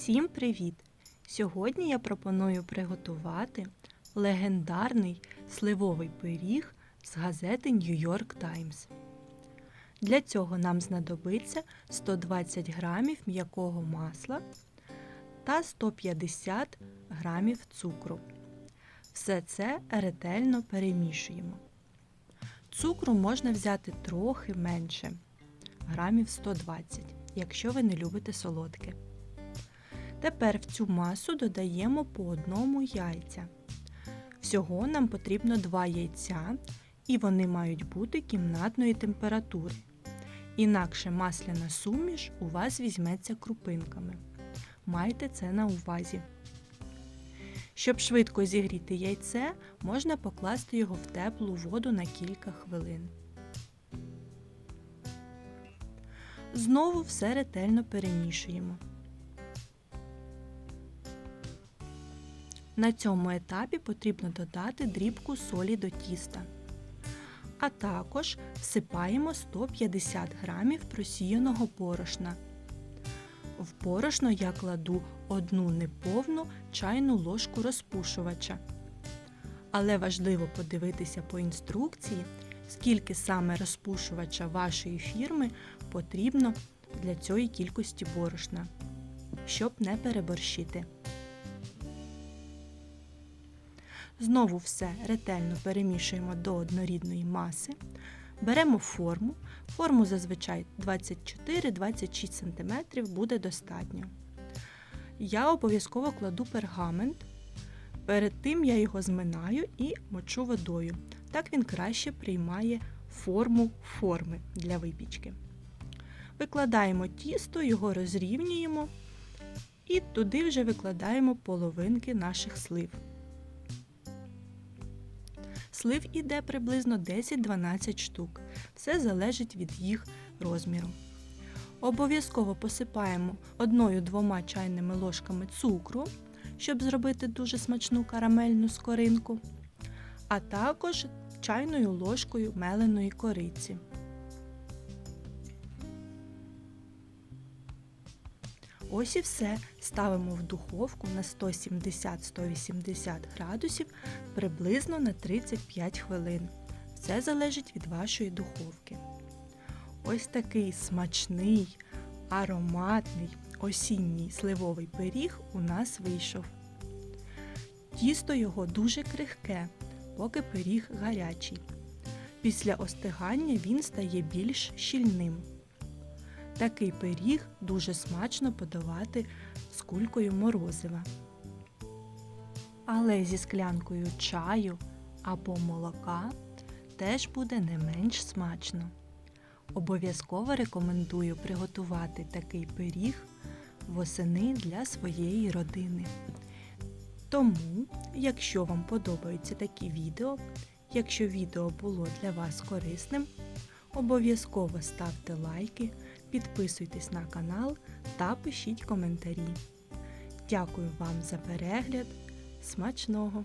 Всім привіт! Сьогодні я пропоную приготувати легендарний сливовий пиріг з газети New York Times. Для цього нам знадобиться 120 грамів м'якого масла та 150 грамів цукру. Все це ретельно перемішуємо. Цукру можна взяти трохи менше, грамів 120, якщо ви не любите солодке. Тепер в цю масу додаємо по одному яйця. Всього нам потрібно 2 яйця, і вони мають бути кімнатної температури. Інакше масляна суміш у вас візьметься крупинками. Майте це на увазі. Щоб швидко зігріти яйце, можна покласти його в теплу воду на кілька хвилин. Знову все ретельно перемішуємо. На цьому етапі потрібно додати дрібку солі до тіста. А також всипаємо 150 грамів просіяного борошна. В борошно я кладу одну неповну чайну ложку розпушувача. Але важливо подивитися по інструкції, скільки саме розпушувача вашої фірми потрібно для цієї кількості борошна, щоб не переборщити. Знову все ретельно перемішуємо до однорідної маси. Беремо форму. Форму зазвичай 24-26 см буде достатньо. Я обов'язково кладу пергамент. Перед тим я його зминаю і мочу водою. Так він краще приймає форму форми для випічки. Викладаємо тісто, його розрівнюємо і туди вже викладаємо половинки наших слив. Слив іде приблизно 10-12 штук. Все залежить від їх розміру. Обов'язково посипаємо 1-2 чайними ложками цукру, щоб зробити дуже смачну карамельну скоринку, а також чайною ложкою меленої кориці. Ось і все. Ставимо в духовку на 170-180 градусів приблизно на 35 хвилин. Все залежить від вашої духовки. Ось такий смачний, ароматний осінній сливовий пиріг у нас вийшов. Тісто його дуже крихке, поки пиріг гарячий. Після остигання він стає більш щільним. Такий пиріг дуже смачно подавати з кулькою морозива. Але зі склянкою чаю або молока теж буде не менш смачно. Обов'язково рекомендую приготувати такий пиріг восени для своєї родини. Тому, якщо вам подобаються такі відео, якщо відео було для вас корисним, обов'язково ставте лайки, підписуйтесь на канал та пишіть коментарі. Дякую вам за перегляд. Смачного!